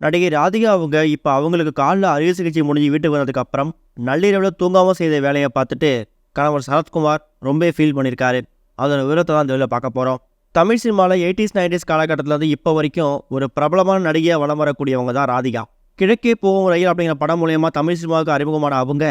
நடிகை ராதிகா அவங்க இப்போ அவங்களுக்கு காலில் அறுவை சிகிச்சை முடிஞ்சு வீட்டுக்கு வந்ததுக்கப்புறம் நள்ளிரவில் தூங்காமல் செய்த வேலையை பார்த்துட்டு கணவர் சரத்குமார் ரொம்ப ஃபீல் பண்ணியிருக்காரு. அதோட விவரத்தை தான் இந்த வேலை பார்க்க போகிறோம் தமிழ் சினிமாவில் எயிட்டிஸ் நைன்டிஸ் காலகட்டத்திலேருந்து இப்போ வரைக்கும் ஒரு பிரபலமான நடிகையாக வளம் வரக்கூடியவங்க தான் ராதிகா. கிழக்கே போகும் ரயில் அப்படிங்கிற படம் மூலயமா தமிழ் சினிமாவுக்கு அறிமுகமான அவங்க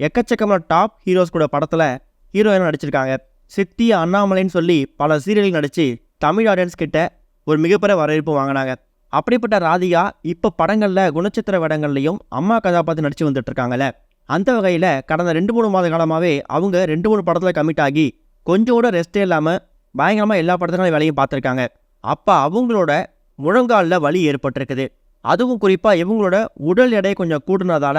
எக்கச்சக்கமான டாப் ஹீரோஸ் கூட படத்தில் ஹீரோயினாக நடிச்சிருக்காங்க. சித்தி அண்ணாமலைன்னு சொல்லி பல சீரியல்கள் நடித்து தமிழ் ஆடியன்ஸ் கிட்ட ஒரு மிகப்பெரிய வரவேற்பு வாங்கினாங்க. அப்படிப்பட்ட ராதிகா இப்போ படங்களில் குணச்சித்திர வேடங்கள்லையும் அம்மா கதாபாத்திரம் நடித்து வந்துட்டு இருக்காங்கல்ல அந்த வகையில் கடந்த ரெண்டு மூணு மாத காலமாகவே அவங்க ரெண்டு மூணு படத்தில் கமிட் ஆகி கொஞ்சம் கூட ரெஸ்ட்டே இல்லாமல் பயங்கரமாக எல்லா படத்துலையும் வேலையும் பார்த்துருக்காங்க. அப்போ அவங்களோட முழங்காலில் வலி ஏற்பட்டிருக்குது. அதுவும் குறிப்பாக இவங்களோட உடல் எடை கொஞ்சம் கூடுனதால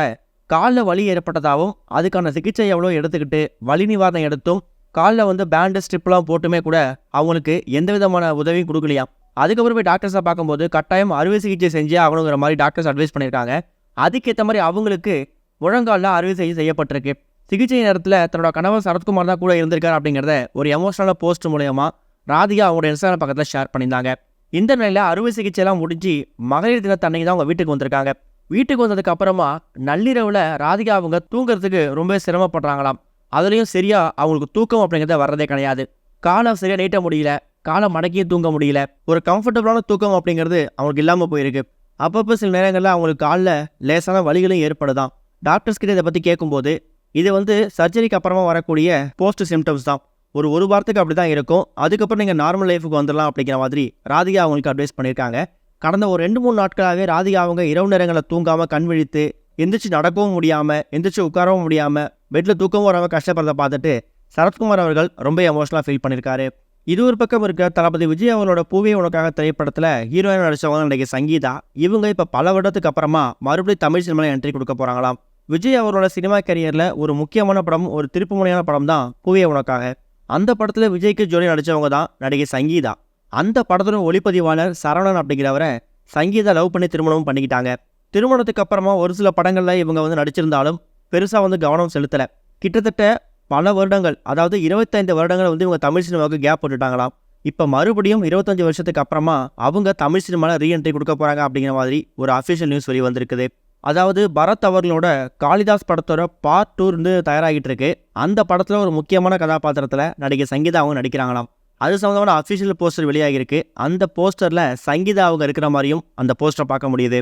காலில் வலி ஏற்பட்டதாகவும் அதுக்கான சிகிச்சை எவ்வளோ எடுத்துக்கிட்டு வலி நிவாரணம் எடுத்தும் காலில் வந்து பேண்டு ஸ்ட்ரிப்லாம் போட்டுமே கூட அவங்களுக்கு எந்த விதமான உதவியும் கொடுக்கலையாம். அதுக்கப்புறம் போய் டாக்டர்ஸை பார்க்கும்போது கட்டாயம் அறுவை சிகிச்சை செஞ்சே ஆகணுங்கிற மாதிரி டாக்டர்ஸ் அட்வைஸ் பண்ணியிருக்காங்க. அதுக்கேற்ற மாதிரி அவங்களுக்கு முழங்காலில் அறுவை சிகிச்சை செய்யப்பட்டிருக்கு. சிகிச்சை நேரத்தில் தன்னோட கணவர் சரத்குமார் தான் கூட இருந்திருக்கார் அப்படிங்கிறத ஒரு எமோஷனலான போஸ்ட் மூலயமா ராதிகா அவங்களோட இன்ஸ்டாகிராம் பக்கத்தில் ஷேர் பண்ணியிருந்தாங்க. இந்த நிலையில் அறுவை சிகிச்சைலாம் முடிஞ்சு மகளிர் தினத்தன்னைக்கு தான் அவங்க வீட்டுக்கு வந்திருக்காங்க. வீட்டுக்கு வந்ததுக்கு அப்புறமா நள்ளிரவில் ராதிகா அவங்க தூங்குறதுக்கு ரொம்ப சிரமப்படுறாங்களாம். அதுலேயும் சரியாக அவங்களுக்கு தூக்கம் அப்படிங்கிறத வர்றதே கிடையாது. காலம் சரியாக நீட்ட முடியல. காலை மடக்கியே தூங்க முடியல. ஒரு கம்ஃபர்டபுளான தூக்கம் அப்படிங்கிறது அவங்களுக்கு இல்லாமல் போயிருக்கு. அப்பப்போ சில நேரங்களில் அவங்களுக்கு காலில் லேசான வலிகளும் ஏற்படுதான். டாக்டர்ஸ் கிட்ட இதை பற்றி கேட்கும்போது இது வந்து சர்ஜரிக்கு அப்புறமா வரக்கூடிய போஸ்ட் சிம்டம்ஸ் தான். ஒரு ஒரு வாரத்துக்கு அப்படி தான் இருக்கும். அதுக்கப்புறம் நீங்கள் நார்மல் லைஃபுக்கு வந்துடலாம் அப்படிங்கிற மாதிரி ராதிகா அவங்களுக்கு அட்வைஸ் பண்ணியிருக்காங்க. கடந்த ஒரு ரெண்டு மூணு நாட்களாகவே ராதிகா அவங்க இரவு நேரங்களில் தூங்காமல் கண் விழித்து எந்திரிச்சு நடக்கவும் முடியாமல் எந்திரிச்சு உட்காரவும் முடியாமல் பெட்டில் தூக்கவும் வராமல் கஷ்டப்படுறத பார்த்துட்டு சரத்குமார் அவர்கள் ரொம்ப எமோஷனலாக ஃபீல் பண்ணியிருக்காரு. இது ஒரு பக்கம் இருக்க தளபதி விஜய் அவங்களோட பூவே உனக்காக திரைப்படத்தில் ஹீரோயின் நடிச்சவங்க நடிகை சங்கீதா இவங்க இப்போ பல வருடத்துக்கு அப்புறமா மறுபடியும் தமிழ் சினிமாவில் என்ட்ரி கொடுக்க போகிறாங்களாம் விஜய் அவரோட சினிமா கரியரில் ஒரு முக்கியமான படம் ஒரு திருப்புமுனையான படம் தான் பூவே உனக்காக. அந்த படத்தில் விஜய்க்கு ஜோடி நடித்தவங்க தான் நடிகை சங்கீதா. அந்த படத்தோட ஒளிப்பதிவாளர் சரவணன் அப்படிங்கிறவரை சங்கீதா லவ் பண்ணி திருமணமும் பண்ணிக்கிட்டாங்க. திருமணத்துக்கு அப்புறமா ஒரு சில படங்களில் இவங்க வந்து நடிச்சிருந்தாலும் பெருசாக வந்து கவனம் செலுத்தலை. கிட்டத்தட்ட பல வருடங்கள் அதாவது இருபத்தைந்து வருடங்கள் வந்து இவங்க தமிழ் சினிமாவுக்கு கேப் போட்டுட்டாங்களாம். இப்போ மறுபடியும் இருபத்தஞ்சு வருஷத்துக்கு அப்புறமா அவங்க தமிழ் சினிமாவில் ரீஎன்ட்ரி கொடுக்க போகிறாங்க அப்படிங்கிற மாதிரி ஒரு அஃபிஷியல் நியூஸ் வெளி வந்திருக்குது. அதாவது பரத் அவர்களோட காளிதாஸ் படத்தோட பார்ட் டூ இருந்து தயாராகிட்டு இருக்கு. அந்த படத்தில் ஒரு முக்கியமான கதாபாத்திரத்தில் நடிகை சங்கீதா அவங்க நடிக்கிறாங்களாம். அது சம்மந்தமான அஃபிஷியல் போஸ்டர் வெளியாகிருக்கு அந்த போஸ்டரில் சங்கீதா அவங்க இருக்கிற மாதிரியும் அந்த போஸ்டரை பார்க்க முடியுது.